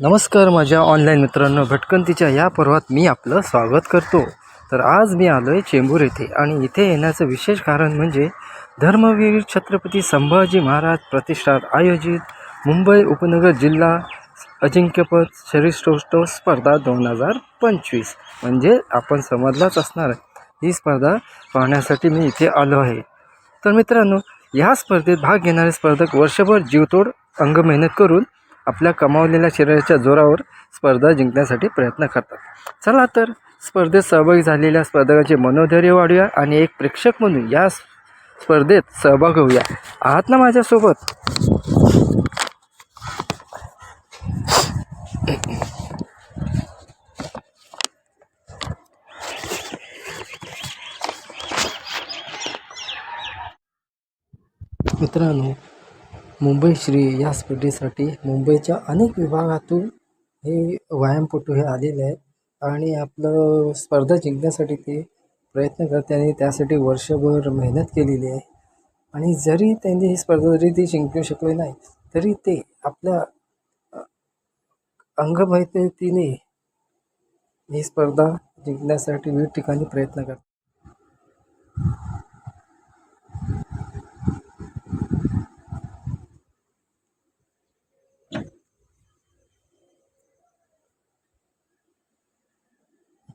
नमस्कार माझ्या ऑनलाईन मित्रांनो भटकंतीच्या या पर्वात मी आपलं स्वागत करतो. तर आज मी आलो आहे चेंबूर येथे आणि इथे येण्याचं विशेष कारण म्हणजे धर्मवीर छत्रपती संभाजी महाराज प्रतिष्ठान आयोजित मुंबई उपनगर जिल्हा अजिंक्यपद शरीरश्रेष्ठ स्पर्धा दोन हजार पंचवीस. म्हणजे आपण समजलाच असणार आहे. ही स्पर्धा पाहण्यासाठी मी इथे आलो आहे. तर मित्रांनो या स्पर्धेत भाग घेणारे स्पर्धक वर्षभर जीवतोड अंग मेहनत करून आपल्या कमावलेल्या शरीराच्या जोरावर स्पर्धा जिंकण्यासाठी प्रयत्न करतात. चला तर स्पर्धेत सहभागी झालेल्या स्पर्धकांचे मनोधैर्य वाढूया आणि एक प्रेक्षक म्हणून या स्पर्धेत सहभाग होऊया. आहात ना माझ्यासोबत? मित्रांनो मुंबई श्री या स्पर्धेसाठी मुंबईच्या अनेक विभागातून हे व्यायामपटू हे आलेले आहेत. आणि आपलं स्पर्धा जिंकण्यासाठी ते प्रयत्न करते आणि त्यासाठी वर्षभर मेहनत केलेली आहे. आणि जरी त्यांनी ही स्पर्धा जरी ते जिंकू शकले नाही तरी ते आपल्या अ, ही स्पर्धा जिंकण्यासाठी विविध ठिकाणी प्रयत्न करतात.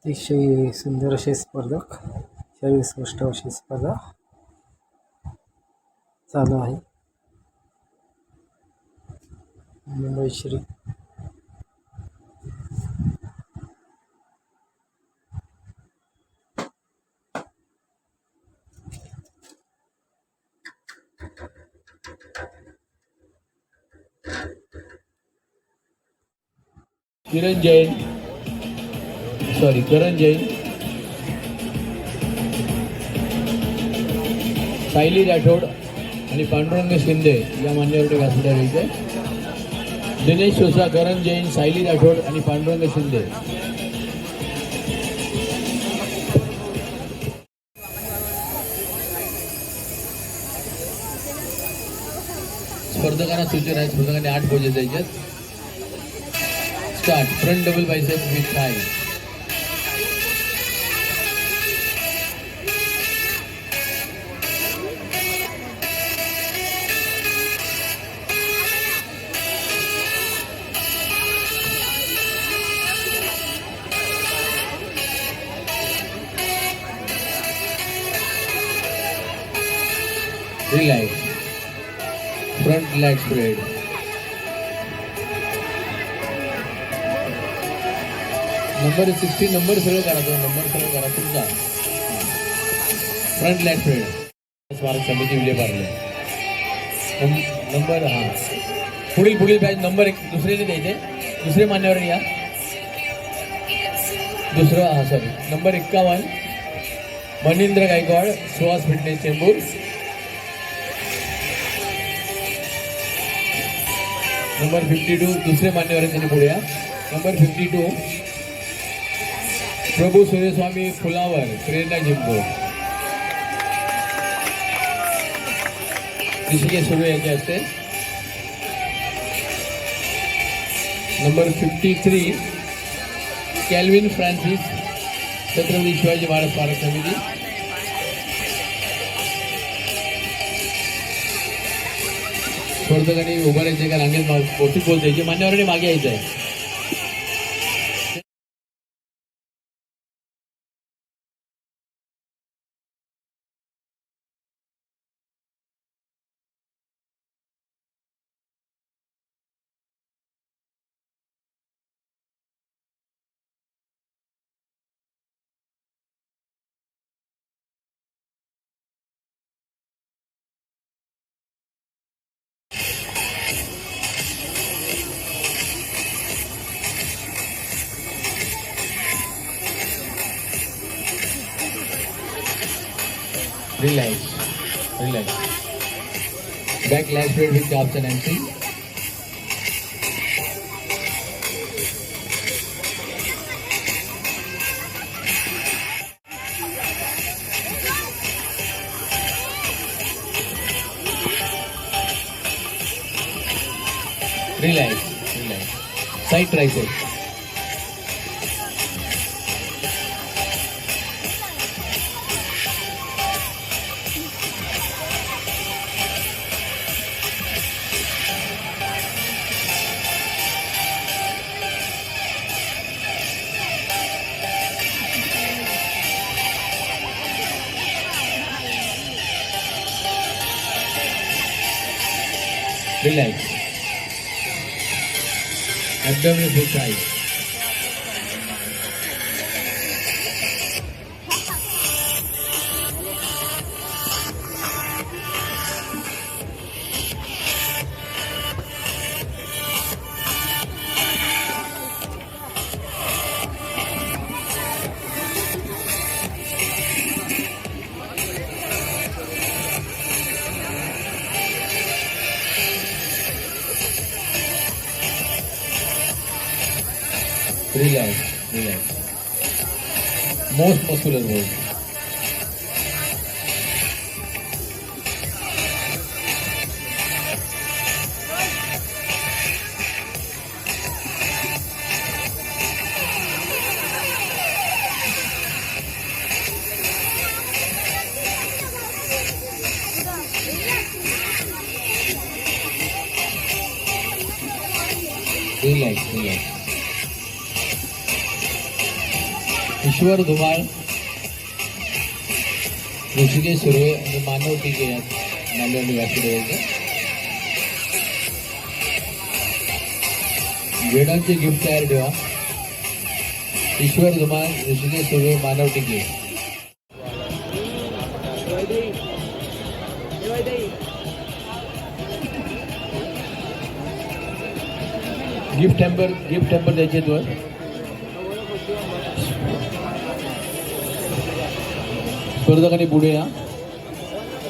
अतिशय सुंदर असे स्पर्धक शरीर स्पष्ट अशी स्पर्धा चालू आहे. मुंबई श्री किरण जैन सॉरी करण जैन सायली राठोड आणि पांडुरंग शिंदे या मान्यवरती व्यासपीठावर इथे दिनेश सोसा करण जैन सायली राठोड आणि पांडुरंग शिंदे स्पर्धकांना सूचना आहे स्पर्धकांनी आठ पोजे द्यायच्यात start front double bicep with thigh relax front lat spread number sixty number सरळ करा तो नंबर सरळ करा तुमचा. फ्रंट लॅग स्प्रेड स्मारक समिती विजय पारले नंबर हा. पुढील पुढील बॅच नंबर एक दुसरे द्यायचे दुसरे मान्यवर या. दुसरं हा सॉरी नंबर एक्कावन्न. Manindra Gaikwad Suhas fitness Chembur. Number fifty two दुसरे मान्यवर आहेत त्यांनी पुढे या number fifty two Prabhu Suryaswami फुलावर प्रेरणा जिंकूर ऋषिकेश सुरू याचे असते. Number fifty three Calvin Francis Chhatrapati Shivaji Maharaj स्मारक समिती. स्पर्धकांनी उभं राहायचे का? रांगेत मोठी बोल द्यायची मान्यवरांनी मागे यायचं आहे. Relax. Relax. Back lateral with option and see. Relax, relax. Side tricep. Relax. Abdominal full size. Relax, relax. Most muscular hold. Relax, relax. ईश्वर धुमाळ ऋषिकेश सुर्वे आणि मानव टिके यात मालवणी व्यासपीठावरचं वेडांचे गिफ्ट तयार ठेवा. Ishwar Dhumal Hrishikesh Surve Manav Tike. Gift hamper gift hamper द्यायचे तुला स्पर्धकाने पुढे या.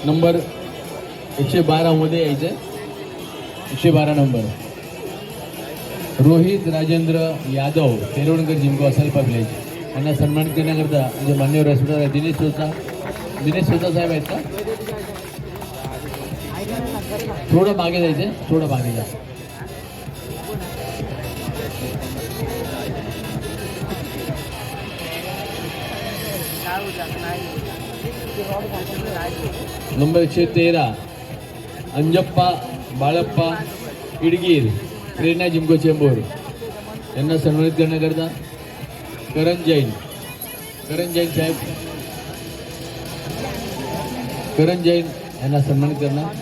Number एकशे बारामध्ये यायचं एकशे बारा नंबर रोहित राजेंद्र यादव तेरवणकर जिमको असायला पाहिजे यांना सन्मान करण्याकरता म्हणजे मान्यवर व्यासपीठावर आहे दिनेश सोसा. दिनेश सोसा साहेब आहेत का? थोडं मागे जायचं थोडं मागे जा. नंबर एकशे तेरा. अंजप्पा बाळप्पा इडगीर प्रेरणा जिमको चेंबूर. यांना सन्मानित करण्याकरता करण जैन. करण जैन साहेब. करण जैन यांना सन्मानित करणार.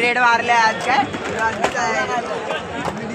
रेड मारल्या आज काय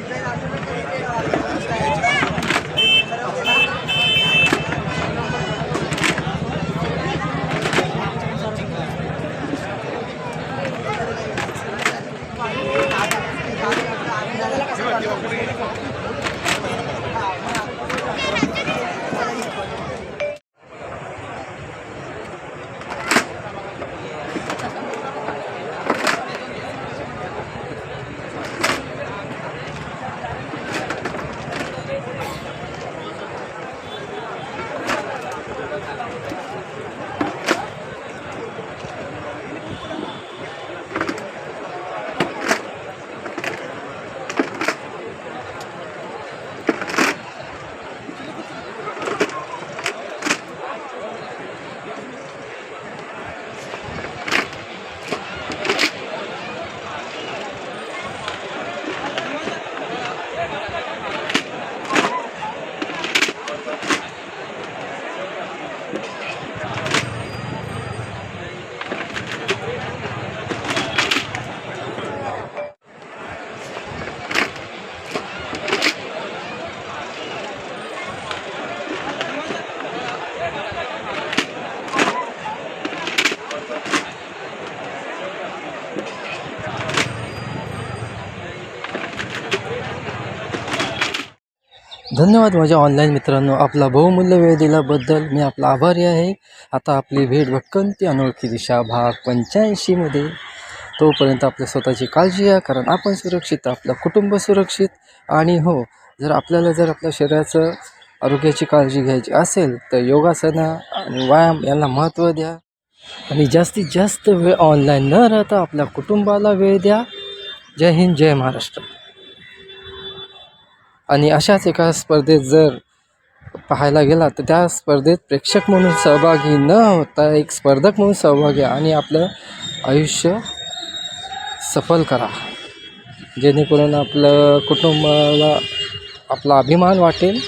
धन्यवाद माझ्या ऑनलाईन मित्रांनो. आपला बहुमूल्य वेळ दिल्याबद्दल मी आपला आभारी आहे. आता आपली भेट भटकंती अनोळखी दिशा भाग पंच्याऐंशीमध्ये तोपर्यंत आपल्या स्वतःची काळजी घ्या कारण आपण सुरक्षित आपलं कुटुंब सुरक्षित. आणि हो जर आपल्याला जर आपल्या शरीराचं आरोग्याची काळजी घ्यायची असेल तर योगासनं आणि व्यायाम यांना महत्त्व द्या. आणि जास्तीत जास्त वेळ ऑनलाईन न राहता आपल्या कुटुंबाला वेळ द्या. जय हिंद जय महाराष्ट्र. आणि अशाच एका स्पर्धेत जर पाहायला गेला तर त्या स्पर्धेत प्रेक्षक म्हणून सहभागी न होता एक स्पर्धक म्हणून सहभागी आणि आपलं आयुष्य सफल करा. जेणेकरून आपलं कुटुंबाला आपला अभिमान वाटेल.